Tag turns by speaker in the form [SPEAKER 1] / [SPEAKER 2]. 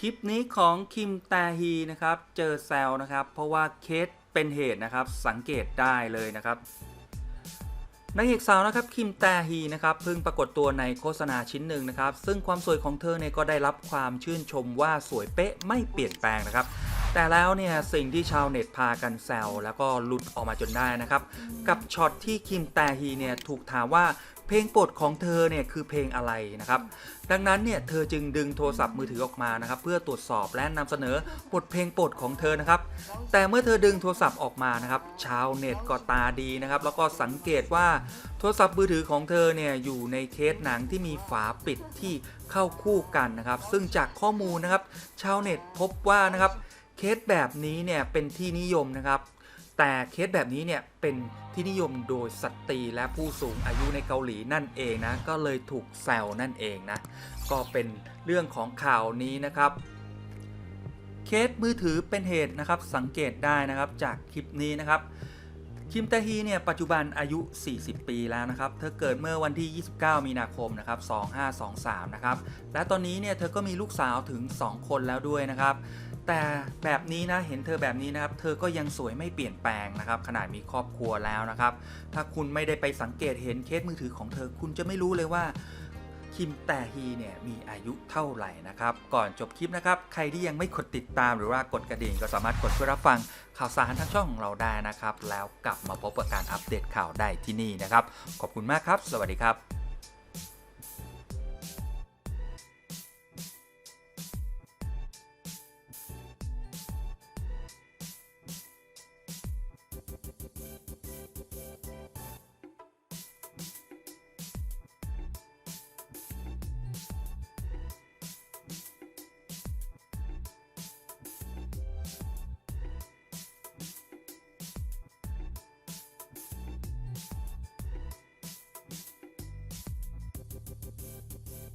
[SPEAKER 1] คลิปนี้ของคิมแตฮีนะครับ เจอแซวนะครับ เพราะว่าเคสเป็นเหตุนะครับ สังเกตได้เลยนะครับนางเอกสาวนะครับคิมแตฮีนะครับเพิ่งปรากฏตัวในโฆษณาชิ้นหนึ่งนะครับ ซึ่งความสวยของเธอเนี่ยก็ได้รับความชื่นชมว่าสวยเป๊ะไม่เปลี่ยนแปลงนะครับ แต่แล้วเนี่ยสิ่งที่ชาวเน็ตพากันแซวแล้วก็หลุดออกมาจนได้นะครับ กับช็อตที่คิมแตฮีเนี่ยถูกถามว่าเพลงโปรดของเธอเนี่ยคือเพลงอะไรนะครับ ดังนั้นเนี่ยเธอจึงดึงโทรศัพท์มือถือออกมานะครับ เพื่อตรวจสอบและนำเสนอบทเพลงโปรดของเธอนะครับ แต่เมื่อเธอดึงโทรศัพท์ออกมานะครับ ชาวเน็ตก็ตาดีนะครับ แล้วก็สังเกตว่าโทรศัพท์มือถือของเธอเนี่ยอยู่ในเคสหนังที่มีฝาปิดที่เข้าคู่กันนะครับ ซึ่งจากข้อมูลนะครับ ชาวเน็ตพบว่านะครับ เคสแบบนี้เนี่ยเป็นที่นิยมนะครับ แต่เคสแบบนี้เนี่ยเป็นที่นิยมโดยสตรีและผู้สูงอายุในเกาหลีนั่นเองนะ ก็เลยถูกแซวนั่นเองนะ ก็เป็นเรื่องของข่าวนี้นะครับ เคสมือถือเป็นเหตุนะครับสังเกตได้นะครับจากคลิปนี้นะครับคิมแตฮีเนี่ยปัจจุบันอายุ 40 ปีแล้วนะครับเธอเกิดเมื่อวันที่ 29 มีนาคมนะครับ2523 นะครับและตอนนี้เนี่ยเธอก็มีลูกสาวถึง 2 คนแล้วด้วยนะครับ แต่แบบนี้นะเห็นเธอแบบนี้นะครับ เธอก็ยังสวยไม่เปลี่ยนแปลงนะครับ ขนาดมีครอบครัวแล้วนะครับ ถ้าคุณไม่ได้ไปสังเกตเห็นเคสมือถือของเธอ คุณจะไม่รู้เลยว่าคิมแต่ฮีเนี่ยมีอายุเท่าไหร่นะครับ ก่อนจบคลิปนะครับ ใครที่ยังไม่กดติดตามหรือว่ากดกระดิ่งก็สามารถกดเพื่อรับฟังข่าวสารทางช่องของเราได้นะครับ แล้วกลับมาพบกับการอัปเดตข่าวได้ที่นี่นะครับ ขอบคุณมากครับ สวัสดีครับ